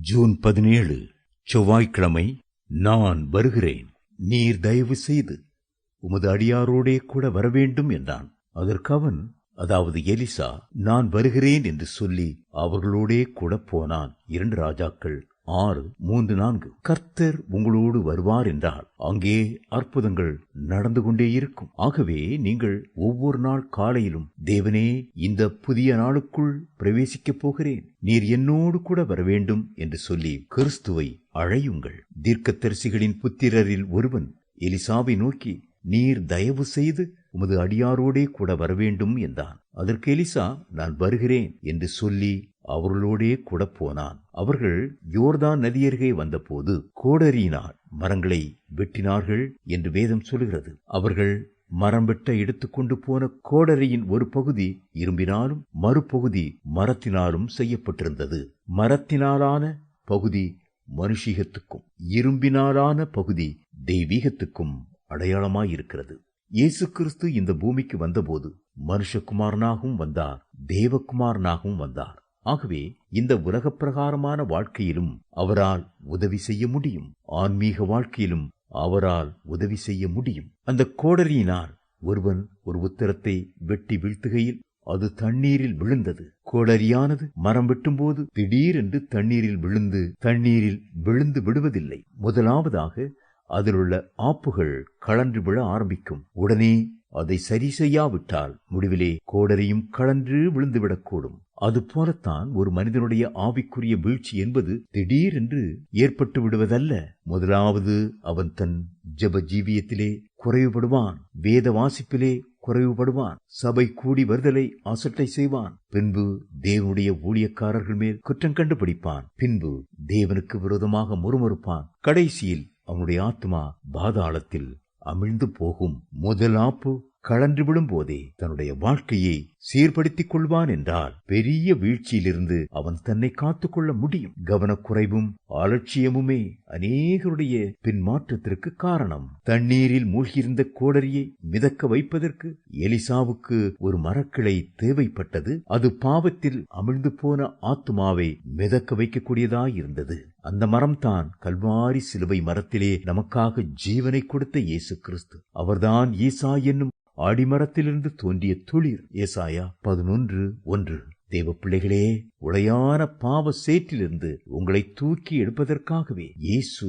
June பதினேழு செவ்வாய்க்கிழமை நான் வருகிறேன். நீர் தயவு செய்து உமது அடியாரோடே கூட வரவேண்டும் என்றான். அதற்கு அவன் அதாவது எலிசா நான் வருகிறேன் என்று சொல்லி அவர்களோடே கூட போனான். இரண்டு ராஜாக்கள் ஆறு மூன்று நான்கு. கர்த்தர் உங்களோடு வருவார் என்றால் அங்கே அற்புதங்கள் நடந்து கொண்டே இருக்கும். ஆகவே நீங்கள் ஒவ்வொரு நாள் காலையிலும் தேவனே இந்த புதிய நாளுக்குள் பிரவேசிக்கப் போகிறேன். நீர் என்னோடு கூட வர வேண்டும் என்று சொல்லி கிறிஸ்துவை அழையுங்கள். தீர்க்கத்தரிசிகளின் புத்திரரில் ஒருவன் எலிசாவை நோக்கி நீர் தயவு செய்து உமது அடியாரோடே கூட வரவேண்டும் என்றான். அதற்கு எலிசா நான் வருகிறேன் என்று சொல்லி அவர்களோடே கூட போனான். அவர்கள் யோர்தான் நதியருகே வந்தபோது கோடரியினால் மரங்களை வெட்டினார்கள் என்று வேதம் சொல்கிறது அவர்கள் மரம் வெட்ட எடுத்துக்கொண்டு போன கோடரியின் ஒரு பகுதி இரும்பினாலும் மறுபகுதி மரத்தினாலும் செய்யப்பட்டிருந்தது. மரத்தினாலான பகுதி மனுஷீகத்துக்கும் இரும்பினாலான பகுதி தெய்வீகத்துக்கும் அடையாளமாயிருக்கிறது. இயேசு கிறிஸ்து இந்த பூமிக்கு வந்தபோது மனுஷகுமாரனாகவும் வந்தார் தேவகுமாரனாகவும் வந்தார். ஆகவே இந்த உலகப் பிரகாரமான வாழ்க்கையிலும் அவரால் உதவி செய்ய முடியும். ஆன்மீக வாழ்க்கையிலும் அவரால் உதவி செய்ய முடியும். அந்த கோடரியினால் ஒருவன் ஒரு உத்தரத்தை வெட்டி வீழ்த்துகையில் அது தண்ணீரில் விழுந்தது. கோடரியானது மரம் வெட்டும்போது திடீரென்று தண்ணீரில் விழுந்து தண்ணீரில் விழுந்து விடுவதில்லை. முதலாவதாக அதிலுள்ள ஆப்புகள் கழன்று விழ ஆரம்பிக்கும். உடனே அதை சரி செய்யாவிட்டால் முடிவிலே கோடரியும் கழன்று விழுந்துவிடக்கூடும். அது போலத்தான் ஒரு மனிதனுடைய ஆவிக்குரிய வீழ்ச்சி என்பது திடீரென்று ஏற்பட்டு விடுவதல்ல. முதலாவது அவன் தன் ஜப ஜீவியத்திலே குறைவுபடுவான் வேத வாசிப்பிலே குறைவுபடுவான் சபை கூடி வருதலை அசட்டை செய்வான். பின்பு தேவனுடைய ஊழியக்காரர்கள் மேல் குற்றம் கண்டுபிடிப்பான். பின்பு தேவனுக்கு விரோதமாக முறுமுறுப்பான். கடைசியில் அவனுடைய ஆத்மா பாதாளத்தில் அமிழ்ந்து போகும். முதலாப்பு கழன்று விடும் போதே தன்னுடைய வாழ்க்கையை சீர்படுத்திக் கொள்வான் என்றால் பெரிய வீழ்ச்சியிலிருந்து அவன் தன்னை காத்துக்கொள்ள முடியும். கவனக்குறைவும் அலட்சியமுமே அநேகருடைய பின்மாற்றத்திற்கு காரணம். தண்ணீரில் மூழ்கியிருந்த கோடரியை மிதக்க வைப்பதற்கு எலிசாவுக்கு ஒரு மரக்கிளை தேவைப்பட்டது. அது பாவத்தில் அமிழ்ந்து போன ஆத்துமாவை மிதக்க வைக்கக்கூடியதாயிருந்தது. அந்த மரம்தான் கல்வாரி சிலுவை மரத்திலே நமக்காக ஜீவனை கொடுத்த இயேசு கிறிஸ்து. அவர்தான் ஈசா என்னும் ஆடிமரத்திலிருந்து தோன்றிய துளிர் ஏசாயா பதினொன்று ஒன்று. தேவ பிள்ளைகளே உளையான பாவ சேற்றிலிருந்து உங்களை தூக்கி எடுப்பதற்காகவே இயேசு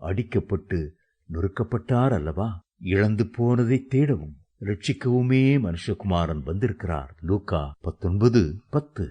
அடிக்கப்பட்டு நொறுக்கப்பட்டார் அல்லவா? இழந்து போனதை தேடவும் ரட்சிக்கவுமே மனுஷகுமாரன் வந்திருக்கிறார். லூக்கா பத்தொன்பது பத்து.